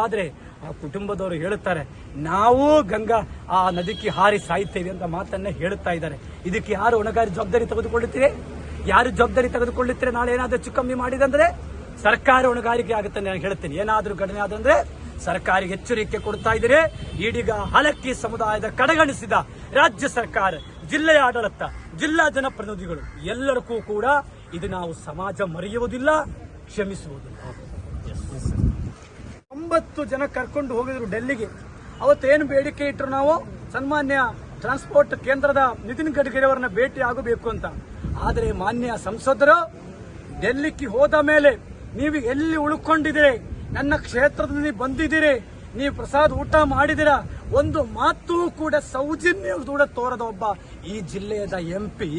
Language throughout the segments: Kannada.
ಆದ್ರೆ ಆ ಕುಟುಂಬದವರು ಹೇಳುತ್ತಾರೆ, ನಾವು ಗಂಗಾ ಆ ನದಿಗೆ ಹಾರಿ ಸಾಯ್ತೇವೆ ಅಂತ ಮಾತನ್ನ ಹೇಳುತ್ತಾ ಇದ್ದಾರೆ. ಇದಕ್ಕೆ ಯಾರು ಹೊಣೆಗಾರಿ ಜವಾಬ್ದಾರಿ ತೆಗೆದುಕೊಳ್ಳುತ್ತೀರಿ? ಯಾರು ಜವಾಬ್ದಾರಿ ತೆಗೆದುಕೊಳ್ಳುತ್ತೀರಿ? ನಾಳೆ ಏನಾದ್ರೂ ಹೆಚ್ಚು ಕಮ್ಮಿ ಮಾಡಿದಂದ್ರೆ ಸರ್ಕಾರ ಹೊಣೆಗಾರಿಕೆ ಆಗುತ್ತೆ ನಾನು ಹೇಳ್ತೇನೆ. ಏನಾದ್ರೂ ಘಟನೆ ಆದ್ರೆ ಸರ್ಕಾರಿಗೆ ಎಚ್ಚರಿಕೆ ಕೊಡ್ತಾ ಇದ್ದೀರಿ. ಈಡಿಗ ಹಲಕ್ಕಿ ಸಮುದಾಯದ ಕಡೆಗಣಿಸಿದ ರಾಜ್ಯ ಸರ್ಕಾರ, ಜಿಲ್ಲೆಯ ಆಡಳಿತ, ಜಿಲ್ಲಾ ಜನಪ್ರತಿನಿಧಿಗಳು ಎಲ್ಲರಿಗೂ ಕೂಡ ಇದು ನಾವು ಸಮಾಜ ಮರೆಯುವುದಿಲ್ಲ, ಕ್ಷಮಿಸುವುದಿಲ್ಲ. ಒಂಬತ್ತು ಜನ ಕರ್ಕೊಂಡು ಹೋಗಿದ್ರು ಡೆಲ್ಲಿಗೆ. ಅವತ್ತೇನು ಬೇಡಿಕೆ ಇಟ್ಟರು ನಾವು? ಸನ್ಮಾನ್ಯ ಟ್ರಾನ್ಸ್ಪೋರ್ಟ್ ಕೇಂದ್ರದ ನಿತಿನ್ ಗಡ್ಕರಿ ಅವರನ್ನ ಭೇಟಿ ಆಗಬೇಕು ಅಂತ. ಆದರೆ ಮಾನ್ಯ ಸಂಸದರು ಡೆಲ್ಲಿಗೆ ಹೋದ ಮೇಲೆ ನೀವು ಎಲ್ಲಿ ಉಳ್ಕೊಂಡಿದ್ದೀರಿ? ನನ್ನ ಕ್ಷೇತ್ರದಲ್ಲಿ ಬಂದಿದ್ದೀರಿ? ನೀವು ಪ್ರಸಾದ್ ಊಟ ಮಾಡಿದಿರ ಒಂದು ಮಾತು ಕೂಡ ಸೌಜನ್ಯ ಕೂಡ ತೋರದ ಒಬ್ಬ ಈ ಜಿಲ್ಲೆಯದ ಎಂ ಪಿ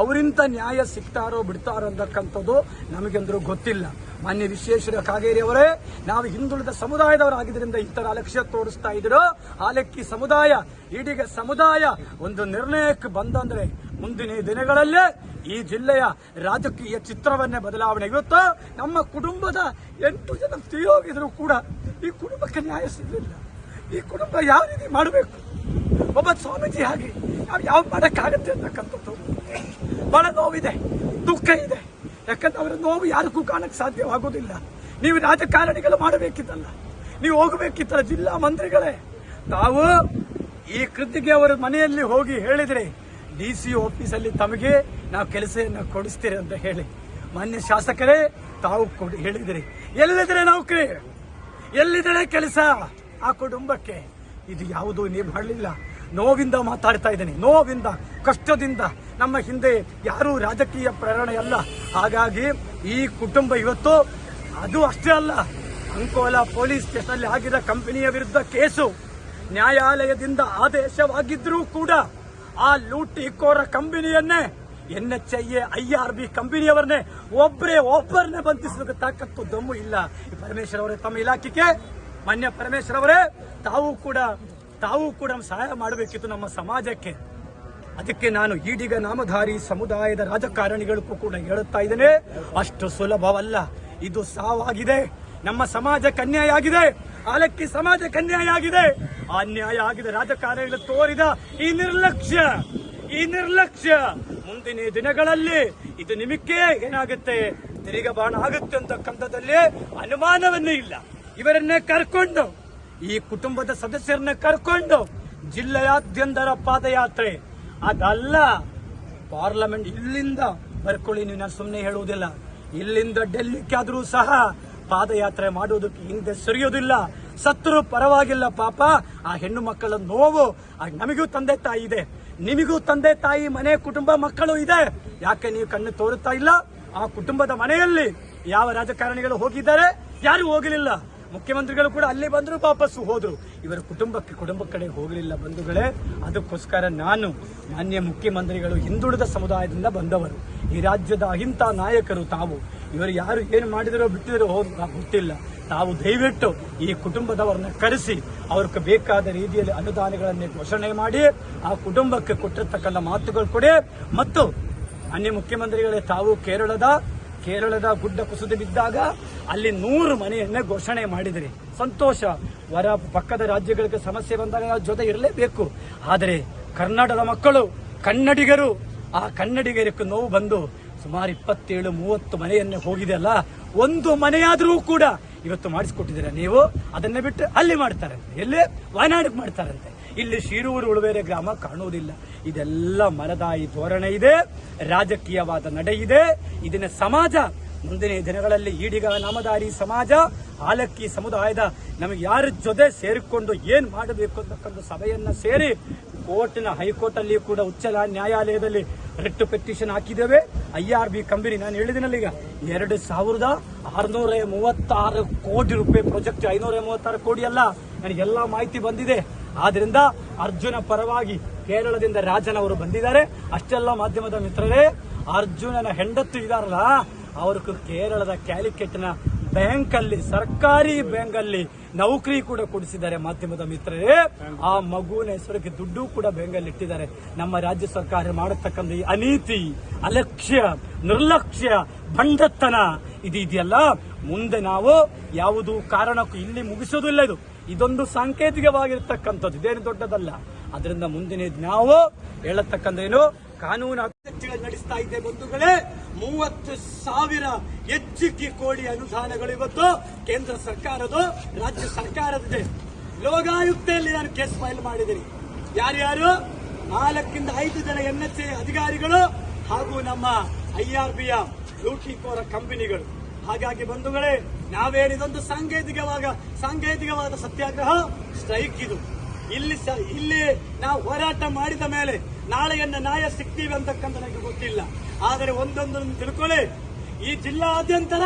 ಅವರಿಂದ ನ್ಯಾಯ ಸಿಗ್ತಾರೋ ಬಿಡ್ತಾರೋ ಅಂತಕ್ಕಂಥದ್ದು ನಮಗೆಂದ್ರೂ ಗೊತ್ತಿಲ್ಲ. ಮಾನ್ಯ ವಿಶ್ವೇಶ್ವರ ಕಾಗೇರಿ ಅವರೇ, ನಾವು ಹಿಂದುಳಿದ ಸಮುದಾಯದವರಾಗಿದ್ದರಿಂದ ಈ ತರ ಅಲಕ್ಷ್ಯ ತೋರಿಸ್ತಾ ಇದ್ರು ಆಲಕ್ಕಿ ಸಮುದಾಯ, ಈಡಿಗ ಸಮುದಾಯ ಒಂದು ನಿರ್ಣಯಕ್ಕೆ ಬಂದಂದ್ರೆ ಮುಂದಿನ ದಿನಗಳಲ್ಲೇ ಈ ಜಿಲ್ಲೆಯ ರಾಜಕೀಯ ಚಿತ್ರವನ್ನೇ ಬದಲಾವಣೆ ಇವತ್ತು ನಮ್ಮ ಕುಟುಂಬದ ಎಂಟು ಜನ ತೀರೋಗಿದ್ರು ಕೂಡ ಈ ಕುಟುಂಬಕ್ಕೆ ನ್ಯಾಯ ಸಿಗಲಿಲ್ಲ. ಈ ಕುಟುಂಬ ಯಾವ ರೀತಿ ಮಾಡಬೇಕು? ಒಬ್ಬ ಸ್ವಾಮೀಜಿ ಹಾಗೆ ನಾವು ಯಾವ ಮಾಡಕ್ಕಾಗತ್ತೆ ಅಂತಕ್ಕಂಥದ್ದು ಬಹಳ ನೋವಿದೆ, ದುಃಖ ಇದೆ. ಯಾಕಂದ್ರೆ ಅವರ ನೋವು ಯಾರಿಗೂ ಕಾಣಕ್ಕೆ ಸಾಧ್ಯವಾಗುವುದಿಲ್ಲ. ನೀವು ರಾಜಕಾರಣಿಗಳು ಮಾಡಬೇಕಿದ್ದಲ್ಲ ನೀವು ಹೋಗಬೇಕಿತ್ತಲ್ಲ ಜಿಲ್ಲಾ ಮಂತ್ರಿಗಳೇ. ತಾವು ಈ ಕೃತಿಗೆ ಅವರ ಮನೆಯಲ್ಲಿ ಹೋಗಿ ಹೇಳಿದ್ರೆ ಡಿ ಸಿ ಆಫೀಸಲ್ಲಿ ತಮಗೆ ನಾವು ಕೆಲಸವನ್ನು ಕೊಡಿಸ್ತೀರಿ ಅಂತ ಹೇಳಿ. ಮಾನ್ಯ ಶಾಸಕರೇ, ತಾವು ಕೊಡಿ, ಹೇಳಿದಿರಿ. ಎಲ್ಲಿದ್ರೆ ನೌಕರಿ? ಎಲ್ಲಿದ್ರೆ ಕೆಲಸ? ಆ ಕುಟುಂಬಕ್ಕೆ ಇದು ಯಾವುದು ನೀವು ಮಾಡಲಿಲ್ಲ ನೋವಿಂದ ಮಾತಾಡ್ತಾ ಇದ್ದೀನಿ. ನೋವಿಂದ, ಕಷ್ಟದಿಂದ. ನಮ್ಮ ಹಿಂದೆ ಯಾರೂ ರಾಜಕೀಯ ಪ್ರೇರಣೆ ಅಲ್ಲ. ಹಾಗಾಗಿ ಈ ಕುಟುಂಬ ಇವತ್ತು ಅದು ಅಷ್ಟೇ ಅಲ್ಲ. ಅಂಕೋಲಾ ಪೊಲೀಸ್ ಸ್ಟೇಷನ್ ಆಗಿದ್ದ ಕಂಪನಿಯ ವಿರುದ್ಧ ಕೇಸು. ನ್ಯಾಯಾಲಯದಿಂದ ಆದೇಶವಾಗಿದ್ರೂ ಕೂಡ ಆ ಲೂಟಿಕೋರ ಕಂಪನಿಯನ್ನೇ N H A I I R B ಕಂಪನಿಯವರನ್ನೇ ಒಬ್ಬರೇ ಒಬ್ಬರನ್ನೇ ಬಂಧಿಸೋದಕ್ಕೆ ತಾಕತ್ತು ದಮ್ಮು ಇಲ್ಲ. ಪರಮೇಶ್ವರ್ ಅವರೇ ತಮ್ಮ ಇಲಾಖೆಗೆ, ಮಾನ್ಯ ಪರಮೇಶ್ವರ್ ಅವರೇ, ತಾವು ಕೂಡ ತಾವು ಕೂಡ ಸಹಾಯ ಮಾಡಬೇಕಿತ್ತು ನಮ್ಮ ಸಮಾಜಕ್ಕೆ. ಅದಕ್ಕೆ ನಾನು ಈಡಿಗ ನಾಮಧಾರಿ ಸಮುದಾಯದ ರಾಜಕಾರಣಿಗಳಿಗೂ ಕೂಡ ಹೇಳುತ್ತಾ ಇದ್ದೇನೆ, ಅಷ್ಟು ಸುಲಭವಲ್ಲ. ಇದು ಸಾವಾಗಿದೆ. ನಮ್ಮ ಸಮಾಜಕ್ಕೆ ಅನ್ಯಾಯ ಆಗಿದೆ. ಆಲಕ್ಕಿ ಸಮಾಜಕ್ಕೆ ಅನ್ಯಾಯ ಆಗಿದೆ ಅನ್ಯಾಯ ಆಗಿದೆ. ರಾಜಕಾರಣಿಗಳು ತೋರಿದ ಈ ನಿರ್ಲಕ್ಷ್ಯ. ಈ ನಿರ್ಲಕ್ಷ್ಯ. ಮುಂದಿನ ದಿನಗಳಲ್ಲಿ ಇದು ನಿಮಗೆ ಏನಾಗುತ್ತೆ? ತಿರುಗಬಾಣ ಆಗುತ್ತೆ ಅಂತಕ್ಕಂಥದ್ದಲ್ಲಿ ಅನುಮಾನವನ್ನೇ ಇಲ್ಲ. ಇವರನ್ನೇ ಕರ್ಕೊಂಡು, ಈ ಕುಟುಂಬದ ಸದಸ್ಯರನ್ನ ಕರ್ಕೊಂಡು ಜಿಲ್ಲೆಯಾದ್ಯಂತರ ಪಾದಯಾತ್ರೆ. ಅದಲ್ಲ, ಪಾರ್ಲಿಮೆಂಟ್ ಇಲ್ಲಿಂದ ಬರ್ಕೊಳ್ಳಿ, ನೀವು ನಾನು ಸುಮ್ಮನೆ ಹೇಳುವುದಿಲ್ಲ. ಇಲ್ಲಿಂದ ಡೆಲ್ಲಿಗಾದ್ರೂ ಸಹ ಪಾದಯಾತ್ರೆ ಮಾಡುವುದಕ್ಕೆ ಹಿಂದೆ ಸರಿಯೋದಿಲ್ಲ. ಸತ್ತರೂ ಪರವಾಗಿಲ್ಲ ಪಾಪ. ಆ ಹೆಣ್ಣು ಮಕ್ಕಳ ನೋವು ನಮಗೂ ತಂದೆ ತಾಯಿ ಇದೆ. ನಿಮಗೂ ತಂದೆ ತಾಯಿ, ಮನೆ, ಕುಟುಂಬ ಮಕ್ಕಳು ಇದೆ. ಯಾಕೆ ನೀವು ಕಣ್ಣು ತೋರುತ್ತಾ ಇಲ್ಲ? ಆ ಕುಟುಂಬದ ಮನೆಯಲ್ಲಿ ಯಾವ ರಾಜಕಾರಣಿಗಳು ಹೋಗಿದ್ದಾರೆ? ಯಾರು ಹೋಗಲಿಲ್ಲ. ಮುಖ್ಯಮಂತ್ರಿಗಳು ಕೂಡ ಅಲ್ಲಿ ಬಂದ್ರು, ವಾಪಸ್ಸು ಹೋದ್ರು. ಇವರ ಕುಟುಂಬಕ್ಕೆ, ಕುಟುಂಬ ಕಡೆ ಹೋಗಲಿಲ್ಲ ಬಂಧುಗಳೇ. ಅದಕ್ಕೋಸ್ಕರ ನಾನು ಮಾನ್ಯ ಮುಖ್ಯಮಂತ್ರಿಗಳು ಹಿಂದುಳಿದ ಸಮುದಾಯದಿಂದ ಬಂದವರು. ಈ ರಾಜ್ಯದ ಅಹಿಂತ ನಾಯಕರು ತಾವು. ಇವರು ಯಾರು ಏನು ಮಾಡಿದರೋ ಬಿಟ್ಟಿದರೋ ಗೊತ್ತಿಲ್ಲ ತಾವು ದಯವಿಟ್ಟು ಈ ಕುಟುಂಬದವರನ್ನ ಕರೆಸಿ, ಅವ್ರಿಗೆ ಬೇಕಾದ ರೀತಿಯಲ್ಲಿ ಅನುದಾನಗಳನ್ನೇ ಘೋಷಣೆ ಮಾಡಿ, ಆ ಕುಟುಂಬಕ್ಕೆ ಕೊಟ್ಟಿರ್ತಕ್ಕಂಥ ಮಾತುಗಳು ಕೊಡಿ. ಮತ್ತು ಅನ್ಯ ಮುಖ್ಯಮಂತ್ರಿಗಳೇ, ತಾವು ಕೇರಳದ ಕೇರಳದ ಗುಡ್ಡ ಕುಸಿದು ಬಿದ್ದಾಗ ಅಲ್ಲಿ ನೂರು ಮನೆಯನ್ನೇ ಘೋಷಣೆ ಮಾಡಿದ್ರಿ. ಸಂತೋಷ. ವರ ಪಕ್ಕದ ರಾಜ್ಯಗಳಿಗೆ ಸಮಸ್ಯೆ ಬಂದಾಗ ಜೊತೆ ಇರಲೇಬೇಕು. ಆದರೆ ಕರ್ನಾಟಕದ ಮಕ್ಕಳು, ಕನ್ನಡಿಗರು ಆ ಕನ್ನಡಿಗರಿಗೆ ನೋವು ಬಂದು ಸುಮಾರು ಇಪ್ಪತ್ತೇಳು, ಮೂವತ್ತು ಮನೆಯನ್ನೇ ಹೋಗಿದೆ ಅಲ್ಲ, ಒಂದು ಮನೆಯಾದರೂ ಕೂಡ ಇವತ್ತು ಮಾಡಿಸ್ಕೊಟ್ಟಿದ್ದೀರಾ ನೀವು? ಅದನ್ನ ಬಿಟ್ಟು ಅಲ್ಲಿ ಮಾಡ್ತಾರಂತೆ, ಎಲ್ಲಿ? ವಯನಾಡಿಗೆ ಮಾಡ್ತಾರಂತೆ. ಇಲ್ಲಿ ಶಿರೂರು, ಉಳುವೇರೆ ಗ್ರಾಮ ಕಾಣುವುದಿಲ್ಲ. ಇದೆಲ್ಲ ಮಲದಾಯಿ ಧೋರಣೆ ಇದೆ, ರಾಜಕೀಯವಾದ ನಡೆ ಇದೆ. ಇದನ್ನ ಸಮಾಜ ಮುಂದಿನ ದಿನಗಳಲ್ಲಿ ಈಡಿಗ ನಾಮಧಾರಿ ಸಮಾಜ ಆಲಕ್ಕಿ ಸಮುದಾಯದ ನಮಗೆ ಯಾರ ಜೊತೆ ಸೇರಿಕೊಂಡು ಏನ್ ಮಾಡಬೇಕು ಅಂತಕ್ಕಂಥ ಸಭೆಯನ್ನ ಸೇರಿ ಕೋರ್ಟ್ನ ಹೈಕೋರ್ಟ್ ಅಲ್ಲಿ ಕೂಡ ಉಚ್ಚ ನ್ಯಾಯಾಲಯದಲ್ಲಿ ರಿಟ್ ಪೆಟಿಷನ್ ಹಾಕಿದ್ದೇವೆ. ಐ ಆರ್ ಬಿ ಕಂಪನಿ ನಾನು ಹೇಳಿದಿನಲ್ಲ ಈಗ, ಎರಡು ಸಾವಿರದ ಆರುನೂರ ಮೂವತ್ತಾರು ಕೋಟಿ ರೂಪಾಯಿ ಪ್ರಾಜೆಕ್ಟ್, ಐನೂರ ಮೂವತ್ತಾರು ಕೋಟಿ ಅಲ್ಲ ನನಗೆಲ್ಲ ಮಾಹಿತಿ ಬಂದಿದೆ. ಆದ್ರಿಂದ ಅರ್ಜುನ ಪರವಾಗಿ ಕೇರಳದಿಂದ ರಾಜನವರು ಬಂದಿದ್ದಾರೆ. ಅಷ್ಟೆಲ್ಲ ಮಾಧ್ಯಮದ ಮಿತ್ರರೇ, ಅರ್ಜುನನ ಹೆಂಡತ್ತು ಇದಾರಲ್ಲ ಅವ್ರಿಗೆ ಕೇರಳದ ಕ್ಯಾಲಿಕೆಟ್ನ ಬ್ಯಾಂಕ್ ಅಲ್ಲಿ ಸರ್ಕಾರಿ ಬ್ಯಾಂಕಲ್ಲಿ ನೌಕರಿ ಕೂಡ ಕೊಡಿಸಿದ್ದಾರೆ. ಮಾಧ್ಯಮದ ಮಿತ್ರರೇ, ಆ ಮಗುವಿನ ಹೆಸರಿಗೆ ದುಡ್ಡು ಕೂಡ ಬ್ಯಾಂಕಲ್ಲಿ ಇಟ್ಟಿದ್ದಾರೆ. ನಮ್ಮ ರಾಜ್ಯ ಸರ್ಕಾರ ಮಾಡತಕ್ಕಂಥ ಈ ಅನೀತಿ, ಅಲಕ್ಷ್ಯ, ನಿರ್ಲಕ್ಷ್ಯ ಬಂಡತನ ಇದು ಇದೆಯಲ್ಲ? ಮುಂದೆ ನಾವು ಯಾವುದು ಕಾರಣಕ್ಕೂ ಇಲ್ಲಿ ಮುಗಿಸೋದಿಲ್ಲ ಇದು. ಇದೊಂದು ಸಾಂಕೇತಿಕವಾಗಿರ್ತಕ್ಕಂಥದ್ದು. ಇದೇನು ದೊಡ್ಡದಲ್ಲ. ಅದರಿಂದ ಮುಂದಿನ ನಾವು ಹೇಳತಕ್ಕಂಥ ಏನು? ಕಾನೂನು ನಡೆಸ್ತಾ ಇದೆ ಬಂಧುಗಳೇ. ಮೂವತ್ತು ಸಾವಿರ ಹೆಚ್ಚಿಗೆ ಕೋಟಿ ಅನುದಾನಗಳು ಇವತ್ತು ಕೇಂದ್ರ ಸರ್ಕಾರದ, ರಾಜ್ಯ ಸರ್ಕಾರದಿದೆ ಲೋಕಾಯುಕ್ತೆಯಲ್ಲಿ ನಾನು ಕೇಸ್ ಫೈಲ್ ಮಾಡಿದ್ದೀನಿ. ಯಾರ್ಯಾರು? ನಾಲ್ಕಿಂದ ಐದು ಜನ ಎನ್ಎಚ್ಎ ಅಧಿಕಾರಿಗಳು ಹಾಗೂ ನಮ್ಮ ಐಆರ್ಬಿಯ ಲೂಟಿಕೋರ ಕಂಪನಿಗಳು. ಹಾಗಾಗಿ ಬಂಧುಗಳೇ, ನಾವೇನಿದೊಂದು ಸಾಂಕೇತಿಕವಾದ ಸಾಂಕೇತಿಕವಾದ ಸತ್ಯಾಗ್ರಹ? ಸ್ಟ್ರೈಕ್ ಇದು. ಇಲ್ಲಿ ಇಲ್ಲಿ ನಾವು ಹೋರಾಟ ಮಾಡಿದ ಮೇಲೆ ನಾಳೆಯನ್ನ ನ್ಯಾಯ ಸಿಗ್ತೀವಿ ಅಂತಕ್ಕಂಥ ನನಗೆ ಗೊತ್ತಿಲ್ಲ. ಆದರೆ ಒಂದೊಂದನ್ನು ತಿಳ್ಕೊಳ್ಳಿ. ಈ ಜಿಲ್ಲಾದ್ಯಂತರ